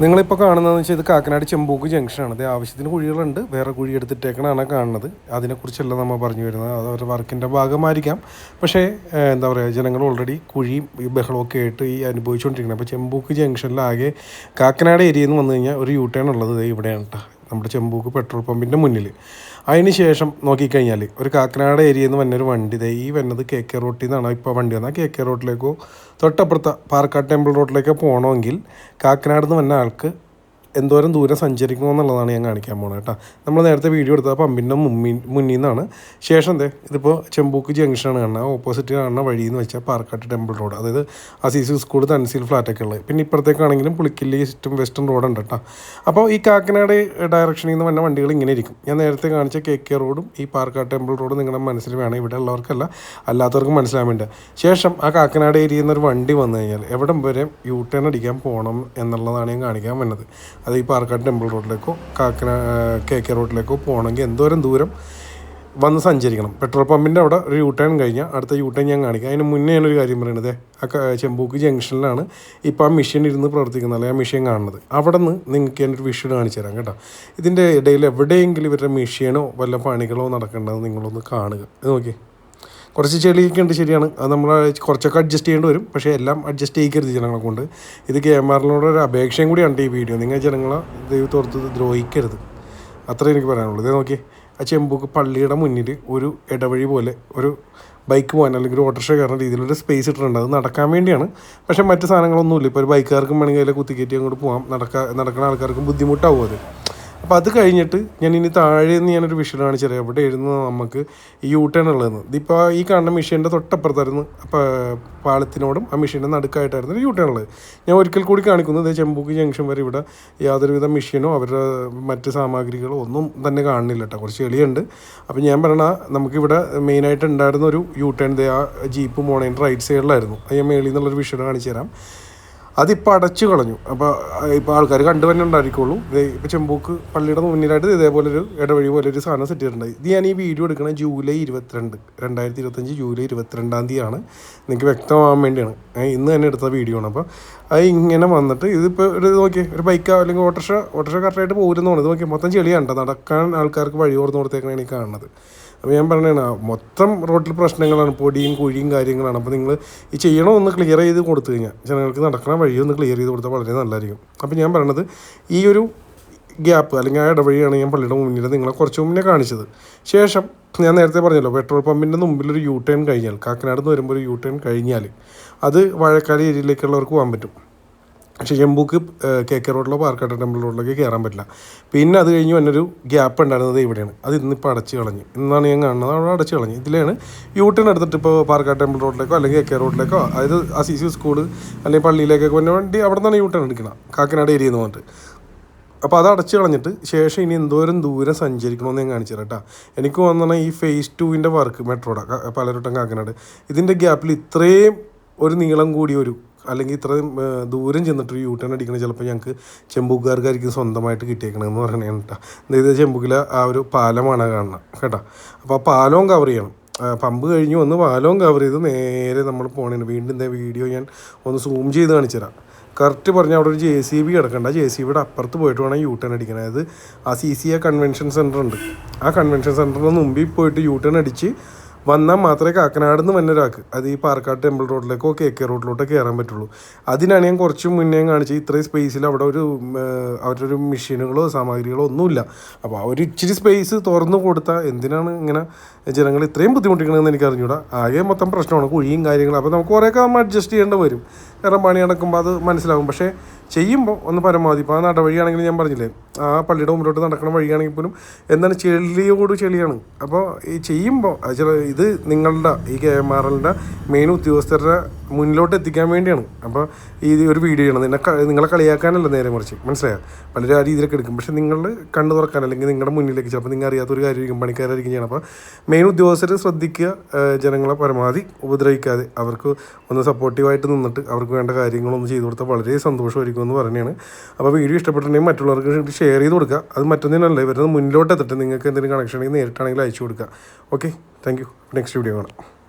നിങ്ങളിപ്പോൾ കാണുന്നതെന്ന് വെച്ചാൽ ഇത് കാക്കനാട് ചെമ്പൂക്ക് ജംഗ്ഷനാണ്. ഇത് ആവശ്യത്തിന് കുഴികളുണ്ട്. വേറെ കുഴി എടുത്തിട്ടേക്കണാണ് കാണുന്നത്. അതിനെക്കുറിച്ചല്ല നമ്മൾ പറഞ്ഞു വരുന്നത്. അത് അവരുടെ വർക്കിന്റെ ഭാഗമായിരിക്കാം. പക്ഷേ എന്താ പറയുക ജനങ്ങൾ ഓൾറെഡി കുഴിയും ഈ ബഹളമൊക്കെ ആയിട്ട് ഈ അനുഭവിച്ചുകൊണ്ടിരിക്കുന്നത് അപ്പോൾ ചെമ്പൂക്ക് ജംഗ്ഷനിലാകെ കാക്കനാട് ഏരിയയിൽ നിന്ന് വന്നു കഴിഞ്ഞാൽ ഒരു യൂ ടേൺ ഉള്ളത് ഇവിടെയാണ് കേട്ടോ നമ്മുടെ ചെമ്പൂക്ക് പെട്രോൾ പമ്പിന്റെ മുന്നിൽ അതിന് ശേഷം നോക്കിക്കഴിഞ്ഞാൽ ഒരു കാക്കനാട് ഏരിയയിൽ നിന്ന് വന്നൊരു വണ്ടി. ഇതേ ഈ വന്നത് കെ കെ റോട്ടിൽ നിന്നാണ് ഇപ്പോൾ വണ്ടി വന്നത്. ആ കെ കെ റോട്ടിലേക്കോ തൊട്ടപ്പുറത്തെ പാർക്കാട് ടെമ്പിൾ റോട്ടിലേക്കോ പോകണമെങ്കിൽ കാക്കനാട് നിന്ന് വന്ന ആൾക്ക് എന്തോരം ദൂരം സഞ്ചരിക്കണമെന്നുള്ളതാണ് ഞാൻ കാണിക്കാൻ പോകുന്നത് കേട്ടോ. നമ്മൾ നേരത്തെ വീഡിയോ എടുത്തത് പമ്പിന്റെ മുമ്പിൽ മുന്നിൽ നിന്നാണ് ശേഷം എന്തേ? ഇതിപ്പോൾ ചെമ്പൂക്ക് ജംഗ്ഷനാണ് കാണുന്നത് ഓപ്പോസിറ്റ് കാണുന്ന വഴി എന്ന് വെച്ചാൽ പാർക്കാട്ട് ടെമ്പിൾ റോഡ് അതായത് അസീസ് സ്കൂൾ തൻസീൽ ഫ്ലാറ്റൊക്കെ ഉള്ളത്. പിന്നെ ഇപ്പുറത്തേക്കാണെങ്കിലും പുളിക്കില്ലി ചുറ്റും വെസ്റ്റേൺ റോഡുണ്ട് കേട്ടോ. അപ്പോൾ ഈ കാക്കനാട് ഡയറക്ഷനിൽ നിന്ന് വന്ന വണ്ടികൾ ഇങ്ങനെ ഇരിക്കും. ഞാൻ നേരത്തെ കാണിച്ച കെ കെ റോഡും ഈ പാർക്കാട്ട് ടെമ്പിൾ റോഡും നിങ്ങളുടെ മനസ്സിൽ വേണം. ഇവിടെ ഉള്ളവർക്കല്ല അല്ലാത്തവർക്കും മനസ്സിലാൻ വേണ്ടി ശേഷം ആ കാക്കനാട് ഏരിയയിൽ നിന്ന് ഒരു വണ്ടി വന്നു കഴിഞ്ഞാൽ എവിടം വരെ യു ടേൺ അടിക്കാൻ പോകണം എന്നുള്ളതാണ് ഞാൻ കാണിക്കാൻ വന്നത്. അത് ഈ പാർക്കാട് ടെമ്പിൾ റോഡിലേക്കോ കാക്കന കെ കെ റോഡിലേക്കോ പോകണമെങ്കിൽ എന്തോരം ദൂരം വന്ന് സഞ്ചരിക്കണം. പെട്രോൾ പമ്പിന്റെ അവിടെ ഒരു യൂ ടേൺ കഴിഞ്ഞാൽ അടുത്ത യൂ ടേൺ ഞാൻ കാണിക്കാം. അതിന് മുന്നേ ഞാനൊരു കാര്യം പറയണത് ആ ചെമ്പൂക്ക് ജംഗ്ഷനിലാണ് ഇപ്പോൾ ആ മെഷീൻ ഇരുന്ന് പ്രവർത്തിക്കുന്നത് അല്ലെങ്കിൽ ആ മെഷീൻ കാണുന്നത്. അവിടെ നിന്ന് നിങ്ങൾക്ക് ഞാനൊരു വിഷ്വൽ കാണിച്ചു തരാം കേട്ടോ. ഇതിന്റെ ഇടയിൽ എവിടെയെങ്കിലും ഇവരുടെ മെഷീനോ വല്ല പണികളോ നടക്കേണ്ടത് നിങ്ങളൊന്ന് കാണുക. നോക്കി കുറച്ച് ചെളിയൊക്കെ ഉണ്ട് ശരിയാണ്. അത് നമ്മൾ കുറച്ചൊക്കെ അഡ്ജസ്റ്റ് ചെയ്യേണ്ടി വരും. പക്ഷേ എല്ലാം അഡ്ജസ്റ്റ് ചെയ്യിക്കരുത് ജനങ്ങളെ കൊണ്ട്. ഇത് ക്യാമറയിലൂടെ ഒരു അപേക്ഷയും കൂടി ഉണ്ട് ഈ വീഡിയോ നിങ്ങൾ ജനങ്ങളെ ദൈവത്തോർത്ത് ദ്രോഹിക്കരുത്. അത്രേ എനിക്ക് പറയാനുള്ളൂ. ഇതേ നോക്കി ആ ചെമ്പൂക്ക് പള്ളിയുടെ മുന്നിൽ ഒരു ഇടവഴി പോലെ ഒരു ബൈക്ക് പോകാൻ അല്ലെങ്കിൽ ഒരു ഓട്ടോറിക്ഷ കയറുന്ന രീതിയിലൊരു സ്പേസ് ഇട്ടിട്ടുണ്ട്. അത് നടക്കാൻ വേണ്ടിയാണ്. പക്ഷേ മറ്റ് സാധനങ്ങളൊന്നുമില്ല. ഇപ്പോൾ ഒരു ബൈക്കുകാർക്കും വേണമെങ്കിൽ അതിൽ കുത്തിക്കയറ്റി അങ്ങോട്ട് പോകാം നടക്കാൻ നടക്കുന്ന ആൾക്കാർക്കും ബുദ്ധിമുട്ടാവും അത്. അപ്പോൾ അത് കഴിഞ്ഞിട്ട് ഞാൻ ഇനി താഴെ നിന്ന് ഞാനൊരു മിഷൻ കാണിച്ചു തരാം. അവിടെ ഇരുന്ന് നമുക്ക് ഈ യൂ ടേൺ ഉള്ളതെന്ന്. ഇതിപ്പോൾ ഈ കാണുന്ന മെഷീന്റെ തൊട്ടപ്പുറത്തായിരുന്നു. അപ്പോൾ പാളത്തിനോടും ആ മെഷീന്റെ നടുക്കായിട്ടായിരുന്നു യൂ ടേൺ ഉള്ളത്. ഞാൻ ഒരിക്കൽ കൂടി കാണിക്കുന്നത് ചെമ്പൂക്ക് ജംഗ്ഷൻ വരെ ഇവിടെ യാതൊരുവിധ മെഷീനോ അവരുടെ മറ്റ് സാമഗ്രികളോ ഒന്നും തന്നെ കാണുന്നില്ല കേട്ടോ കുറച്ച് എളിയുണ്ട് അപ്പോൾ ഞാൻ പറയണ നമുക്കിവിടെ മെയിനായിട്ട് ഉണ്ടായിരുന്ന ഒരു യൂ ടേൺ ആ ജീപ്പ് മോണേന്റെ റൈറ്റ് സൈഡിലായിരുന്നു അത് ഞാൻ മേളിൽ നിന്നുള്ളൊരു വിഷ്വൽ കാണിച്ചു തരാം. അതിപ്പോൾ അടച്ചു കളഞ്ഞു. അപ്പോൾ ഇപ്പോൾ ആൾക്കാർ കണ്ടു തന്നെ ഉണ്ടായിരിക്കുള്ളൂ. ഇപ്പോൾ ചെമ്പൂക്ക് പള്ളിയുടെ മുന്നിലായിട്ട് ഇതേപോലെ ഒരു ഇടവഴി പോലെ ഒരു സാധനം സെറ്റ് ചെയ്തിട്ടുണ്ടായി ഇത് ഞാൻ ഈ വീഡിയോ എടുക്കുന്നത് ജൂലൈ ഇരുപത്തിരണ്ട് രണ്ടായിരത്തി ഇരുപത്തഞ്ച് ജൂലൈ ഇരുപത്തിരണ്ടാം തീയതിയാണ്. നിങ്ങൾക്ക് വ്യക്തമാകാൻ വേണ്ടിയാണ്. ഇന്ന് തന്നെ എടുത്ത വീഡിയോ ആണ്. അപ്പോൾ അത് ഇങ്ങനെ വന്നിട്ട് ഇതിപ്പോൾ ഒരു നോക്കിയേ ഒരു ബൈക്കോ അല്ലെങ്കിൽ ഓട്ടോറിക്ഷ ഓട്ടോറിക്ഷ കറക്റ്റായിട്ട് പോരുന്നു ഇത് നോക്കിയാൽ മൊത്തം ചെളിയാണ് നടക്കാൻ ആൾക്കാർക്ക് വഴി ഓർന്ന് കൊടുത്തേക്കാണ് എനിക്ക് കാണുന്നത്. അപ്പോൾ ഞാൻ പറഞ്ഞതാണ് മൊത്തം റോഡിൽ പ്രശ്നങ്ങളാണ്. പൊടിയും കുഴിയും കാര്യങ്ങളാണ്. അപ്പോൾ നിങ്ങൾ ഈ ചെയ്യണം ഒന്ന് ക്ലിയർ ചെയ്ത് കൊടുത്തു കഴിഞ്ഞാൽ ജനങ്ങൾക്ക് നടക്കണ വഴി ഒന്ന് ക്ലിയർ ചെയ്ത് കൊടുത്താൽ വളരെ നല്ലതായിരിക്കും. അപ്പോൾ ഞാൻ പറയണത് ഈ ഒരു ഗ്യാപ്പ് അല്ലെങ്കിൽ ആ ഇടവഴിയാണ് ഞാൻ പള്ളിയുടെ മുന്നിൽ നിങ്ങളെ കുറച്ച് മുന്നേ കാണിച്ചത്. ശേഷം ഞാൻ നേരത്തെ പറഞ്ഞല്ലോ പെട്രോൾ പമ്പിന്റെ മുമ്പിൽ ഒരു യൂ ടേൺ കഴിഞ്ഞാൽ കാക്കനാട് നിന്ന് വരുമ്പോൾ ഒരു യൂ ടേൺ കഴിഞ്ഞാൽ അത് വാഴക്കാട് ഏരിയയിലേക്കുള്ളവർക്ക് പോകാൻ പറ്റും. പക്ഷേ ചെമ്പൂക്ക് കെ കെ റോഡിലോ പാർക്കാട്ട ടെമ്പിൾ റോഡിലേക്ക് കയറാൻ പറ്റില്ല. പിന്നെ അത് കഴിഞ്ഞ് വന്നൊരു ഗ്യാപ്പ് ഉണ്ടായിരുന്നത് ഇവിടെയാണ്. അത് ഇന്നിപ്പോൾ അടച്ച് കളഞ്ഞു. ഇന്നാണ് ഞാൻ കാണുന്നത് അവിടെ അടച്ച് കളഞ്ഞു. ഇതിലാണ് യൂ ടേൺ എടുത്തിട്ട് ഇപ്പോൾ പാർക്കാട്ട് ടെമ്പിൾ റോഡിലേക്കോ അല്ലെങ്കിൽ കെ കെ റോഡിലേക്കോ അതായത് ആ സി സി സ്കൂൾ അല്ലെങ്കിൽ പള്ളിയിലേക്കൊക്കെ വന്ന വണ്ടി അവിടെ നിന്നാണ് യൂ ടേൺ എടുക്കണം കാക്കനാട് ഏരിയ എന്ന് പറഞ്ഞിട്ട് അപ്പോൾ അത് അടച്ചു കളഞ്ഞിട്ട് ശേഷം ഇനി എന്തോരം ദൂരം സഞ്ചരിക്കണമെന്ന് ഞാൻ കാണിച്ചു കേട്ടോ എനിക്ക് വന്നാൽ ഈ ഫേസ് ടുവിന്റെ വർക്ക് മെട്രോയുടെ പലരോട്ടം കാക്കനാട്. ഇതിന്റെ ഗ്യാപ്പിൽ ഇത്രയും ഒരു നീളം കൂടി ഒരു അല്ലെങ്കിൽ ഇത്രയും ദൂരം ചെന്നിട്ട് യൂ ടേൺ അടിക്കണത് ചിലപ്പോൾ ഞങ്ങൾക്ക് ചെമ്പൂക്കാർക്കായിരിക്കും സ്വന്തമായിട്ട് കിട്ടിയേക്കണമെന്ന് പറയണേ കേട്ടോ ഇത് ചെമ്പൂക്കിലെ ആ ഒരു പാലമാണ് കാണുന്നത് കേട്ടോ. അപ്പോൾ ആ പാലവും കവർ ചെയ്യണം. പമ്പ് കഴിഞ്ഞ് വന്ന് പാലവും കവർ ചെയ്ത് നേരെ നമ്മൾ പോകണേന് വീണ്ടും ഇതേ വീഡിയോ ഞാൻ ഒന്ന് സൂം ചെയ്ത് കാണിച്ചു തരാം. കറക്റ്റ് പറഞ്ഞാൽ അവിടെ ഒരു ജെ സി ബി കിടക്കണ്ട. ജെ സി ബിയുടെ അപ്പുറത്ത് പോയിട്ട് വേണം യൂ ടേൺ അടിക്കണം അതായത് ആ C C A convention center ഉണ്ട്. ആ കൺവെൻഷൻ സെന്ററിന് മുമ്പിൽ പോയിട്ട് യൂ ടേൺ അടിച്ച് വന്നാൽ മാത്രമേ കാക്കനാട് നിന്ന് വന്നൊരാൾക്ക് അത് ഈ പാർക്കാട് ടെമ്പിൾ റോഡിലേക്കോ കെ കെ റോഡിലോട്ടോ കയറാൻ പറ്റുള്ളൂ. അതിനാണ് ഞാൻ കുറച്ച് മുന്നേ കാണിച്ചത്. ഇത്രയും സ്പേസിൽ അവിടെ ഒരു അവരുടെ ഒരു മെഷീനുകളോ സാമഗ്രികളോ ഒന്നുമില്ല. അപ്പോൾ ആ ഒരു ഇച്ചിരി സ്പേസ് തുറന്നു കൊടുത്താൽ എന്തിനാണ് ഇങ്ങനെ ജനങ്ങൾ ഇത്രയും ബുദ്ധിമുട്ടിക്കണമെന്ന് എനിക്ക് അറിഞ്ഞൂടാ ആകെ മൊത്തം പ്രശ്നമാണ്. കുഴിയും കാര്യങ്ങളും. അപ്പോൾ നമുക്ക് കുറേയൊക്കെ നമ്മൾ അഡ്ജസ്റ്റ് ചെയ്യേണ്ടി വരും. കാരണം പണി നടക്കുമ്പോൾ അത് മനസ്സിലാവും. പക്ഷേ ചെയ്യുമ്പോൾ ഒന്ന് പരമാവധി. ഇപ്പോൾ ആ നടവഴിയാണെങ്കിൽ ഞാൻ പറഞ്ഞില്ലേ ആ പള്ളിയുടെ മുമ്പിലോട്ട് നടക്കുന്ന വഴിയാണെങ്കിൽ പോലും എന്താണ് ചെളിയോട് ചെളിയാണ്. അപ്പോൾ ഈ ചെയ്യുമ്പോൾ ചില ഇത് നിങ്ങളുടെ ഈ കെ എം ആർ എല്ലിന്റെ മെയിൻ ഉദ്യോഗസ്ഥരുടെ മുന്നിലോട്ട് എത്തിക്കാൻ വേണ്ടിയാണ്. അപ്പോൾ ഈ ഒരു വീഡിയോ ചെയ്യണം. നിന്നെ നിങ്ങളെ കളിയാക്കാനല്ല നേരെ മറിച്ച്. മനസ്സിലായോ? പലരും ആ രീതിയിലൊക്കെ എടുക്കും. പക്ഷേ നിങ്ങൾ കണ്ണു തുറക്കാൻ അല്ലെങ്കിൽ നിങ്ങളുടെ മുന്നിലേക്ക് ചിലപ്പോൾ നിങ്ങൾ അറിയാത്തൊരു കാര്യമായിരിക്കും പണിക്കാരായിരിക്കും ചെയ്യണം. അപ്പോൾ മെയിൻ ഉദ്യോഗസ്ഥർ ശ്രദ്ധിക്കുക ജനങ്ങളെ പരമാവധി ഉപദ്രവിക്കാതെ അവർക്ക് ഒന്ന് സപ്പോർട്ടീവായിട്ട് നിന്നിട്ട് അവർക്ക് വേണ്ട കാര്യങ്ങളൊന്നും ചെയ്തു കൊടുത്താൽ വളരെ സന്തോഷമായിരിക്കും. എന്ന് പറഞ്ഞാണ്. അപ്പോൾ വീഡിയോ ഇഷ്ടപ്പെട്ടിട്ടുണ്ടെങ്കിൽ മറ്റുള്ളവർക്ക് ഷെയർ ചെയ്ത് കൊടുക്കുക. അത് മറ്റൊന്നിനല്ല വരുന്നത് മുന്നിലോട്ട് എത്തിട്ട് നിങ്ങൾക്ക് എന്തെങ്കിലും കണക്ഷൻ ഉണ്ടെങ്കിൽ നേരിട്ടാണെങ്കിൽ അയച്ചു കൊടുക്കുക. Okay thank you next video കാണാം.